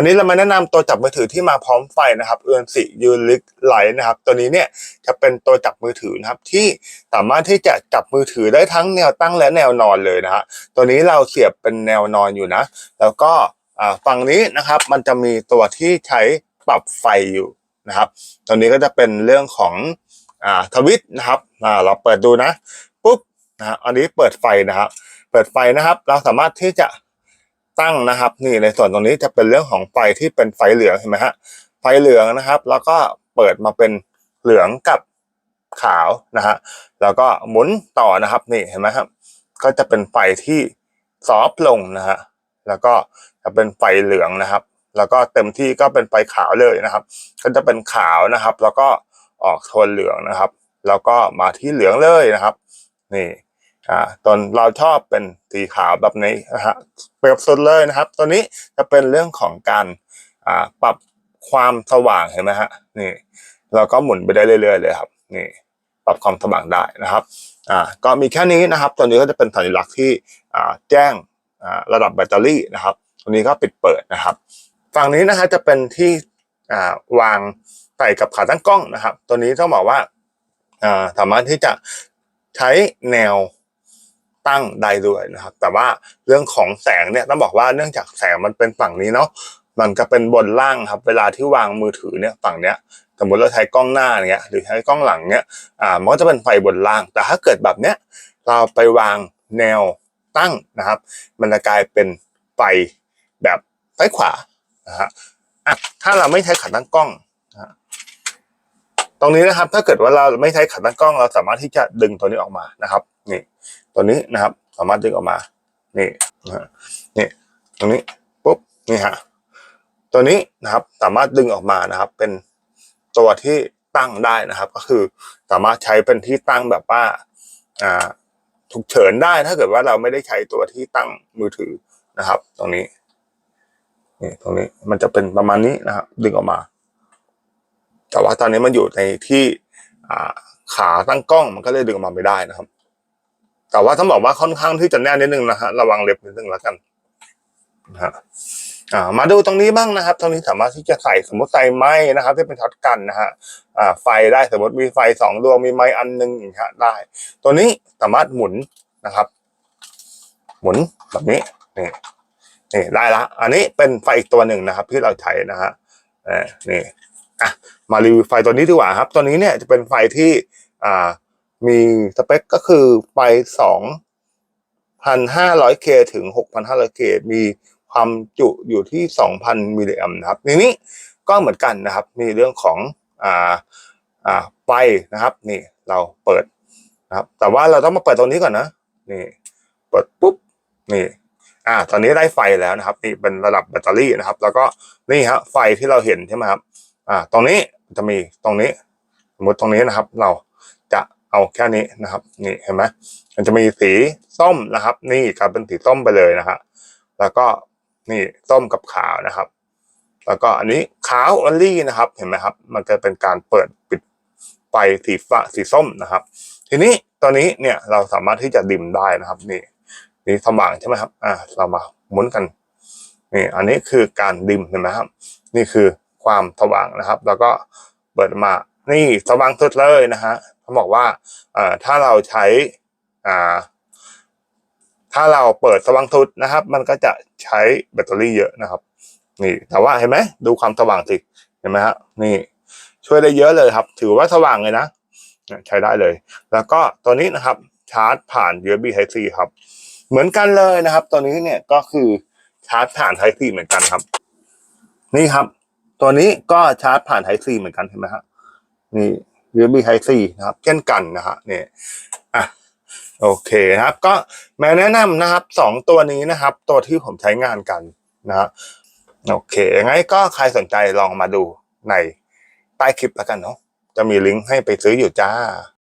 วันนี้เรามาแนะนำตัวจับมือถือที่มาพร้อมไฟนะครับเอือนสิยูริกไลท์นะครับ ตัวนี้เนี่ยจะเป็นตัวจับมือถือนะครับที่สามารถที่จะจับมือถือได้ทั้งแนวตั้งและแนวนอนเลยนะฮะตัวนี้เราเสียบเป็นแนวนอนอยู่นะ แล้วก็ฝั่งนี้นะครับมันจะมีตัวที่ใช้ปรับไฟอยู่นะครับตัวนี้ก็จะเป็นเรื่องของอ่าทวิตนะครับอ่าเราเปิดดูนะปุ๊บนะฮะอันนี้เปิดไฟนะครับ เปิดไฟนะครับ เราสามารถที่จะ ตั้งนะครับ นี่ในส่วนตรงนี้จะเป็นเรื่องของไฟที่เป็นไฟเหลืองเห็นไหมฮะไฟเหลืองนะครับ แล้วก็เปิดมาเป็นเหลืองกับขาวนะฮะแล้วก็หมุนต่อนะครับนี่เห็นไหมครับก็จะเป็นไฟที่ซอฟลงนะฮะแล้วก็จะเป็นไฟเหลืองนะครับ แล้วก็เต็มที่ก็เป็นไฟขาวเลยนะครับ ก็จะเป็นขาวนะครับ แล้วก็ออกโทนเหลืองนะครับ แล้วก็มาที่เหลืองเลยนะครับ นี่ อ่าตอนเราชอบเป็นสีขาวแบบนี้นะฮะเปรียบสุดเลยนะครับ ตัวนี้จะเป็นเรื่องของการอ่าปรับความสว่างเห็นไหมฮะนี่เราก็หมุนไปได้เรื่อยๆเลยครับนี่ปรับความสว่างได้นะครับอ่าก็มีแค่นี้นะครับ ตัวนี้ก็จะเป็นสัญลักษณ์ที่อ่าแจ้งอ่าระดับแบตเตอรี่นะครับ ตัวนี้ก็ปิดเปิดนะครับ ฝั่งนี้นะฮะจะเป็นที่อ่าวางใส่กับขาตั้งกล้องนะครับ ตัวนี้ต้องบอกว่าอ่าสามารถที่จะใช้แนว ตั้งได้ด้วยนะครับ แต่ว่าเรื่องของแสงเนี่ยต้องบอกว่าเนื่องจากแสงมันเป็นฝั่งนี้เนาะมันก็เป็นบนล่างครับ เวลาที่วางมือถือเนี่ยฝั่งเนี้ยสมมติเราใช้กล้องหน้าเนี้ยหรือใช้กล้องหลังเนี้ยอ่ามันก็จะเป็นไฟบนล่าง แต่ถ้าเกิดแบบเนี้ยเราไปวางแนวตั้งนะครับ มันจะกลายเป็นไฟแบบซ้ายขวานะฮะอะถ้าเราไม่ใช้ขาตั้งกล้องนะฮะตรงนี้นะครับถ้าเกิดว่าเราไม่ใช้ขาตั้งกล้อง เราสามารถที่จะดึงตัวนี้ออกมานะครับ นี่ตัวนี้นะครับ สามารถดึงออกมา นี่นะฮะนี่ตรงนี้ปุ๊บนี่ฮะตัวนี้นะครับสามารถดึงออกมานะครับ เป็นตัวที่ตั้งได้นะครับ ก็คือสามารถใช้เป็นที่ตั้งแบบว่าอ่าฉุกเฉินได้ถ้าเกิดว่าเราไม่ได้ใช้ตัวที่ตั้งมือถือนะครับ ตรงนี้นี่ตรงนี้มันจะเป็นประมาณนี้นะครับ ดึงออกมา แต่ว่าตอนนี้มันอยู่ในที่อ่าขาตั้งกล้องมันก็เลยดึงออกมาไม่ได้นะครับ แต่ว่าต้องบอกว่าค่อนข้างที่จะแน่นนิดนึงนะฮะระวังเล็บนิดนึงแล้วกันนะฮะอ่ามาดูตรงนี้บ้างนะครับ ตรงนี้สามารถที่จะใส่สมมติใส่ไม้นะครับ ที่เป็นช็อตกันนะฮะอ่าไฟได้สมมติมีไฟสองดวงมีไม้อันหนึงอย่างเงี้ยได้ ตัวนี้สามารถหมุนนะครับ หมุนแบบนี้นี่นี่ได้ละ อันนี้เป็นไฟอีกตัวหนึ่งนะครับ ที่เราใช้นะฮะนี่อะมารีวิวไฟตัวนี้ดีกว่าครับ ตัวนี้เนี่ยจะเป็นไฟที่อ่า มีสเปคก็คือไฟสองพันห้าร้อยเคถึงหกพันห้าร้อยเคมีความจุอยู่ที่สองพันมิลลิแอมนะครับในนี้ก็เหมือนกันนะครับ มีเรื่องของอ่าอ่าไฟนะครับ นี่เราเปิดนะครับ แต่ว่าเราต้องมาเปิดตรงนี้ก่อนนะ นี่ เปิดปุ๊บ นี่ อ่า ตอนนี้ได้ไฟแล้วนะครับ นี่เป็นระดับแบตเตอรี่นะครับ แล้วก็นี่ฮะไฟที่เราเห็นใช่ไหมครับ อ่า ตรงนี้จะมีตรงนี้ สมมติตรงนี้นะครับ เรา เอาแค่นี้นะครับ นี่เห็นไหมมันจะมีสีส้มนะครับ นี่กลายเป็นสีส้มไปเลยนะฮะแล้วก็นี่ส้มกับขาวนะครับ แล้วก็อันนี้ขาวออลลี่นะครับ เห็นไหมครับ มันจะเป็นการเปิดปิดไฟสีฟ้าสีส้มนะครับ ทีนี้ตอนนี้เนี่ยเราสามารถที่จะดิมได้นะครับ นี่นี่สว่างใช่ไหมครับ อ่าเรามาหมุนกันนี่อันนี้คือการดิมเห็นไหมครับ นี่คือความสว่างนะครับ แล้วก็เปิดมานี่สว่างสุดเลยนะฮะ เขาบอกว่าถ้าเราใช้ถ้าเราเปิดสว่างสุดนะครับ มันก็จะใช้แบตเตอรี่เยอะนะครับ นี่ แต่ว่าเห็นไหมดูความสว่างสิเห็นไหมฮะนี่ ช่วยได้เยอะเลยครับ ถือว่าสว่างเลยนะใช้ได้เลย แล้วก็ตัวนี้นะครับชาร์จผ่าน USB Type C ครับ เหมือนกันเลยนะครับ ตัวนี้เนี่ยก็คือชาร์จผ่าน Type C เหมือนกันครับ นี่ครับ ตัวนี้ก็ชาร์จผ่าน Type C เหมือนกันเห็นไหมฮะนี่ หรือมีไฮซีนะครับ เช่นกันนะฮะเนี่ยอะโอเคนะครับ ก็แมาแนะนำนะครับสองตัวนี้นะครับ ตัวที่ผมใช้งานกันนะฮะโอเคยังไงก็ใครสนใจลองมาดูในใต้คลิปแล้วกันเนาะจะมีลิงก์ให้ไปซื้ออยู่จ้า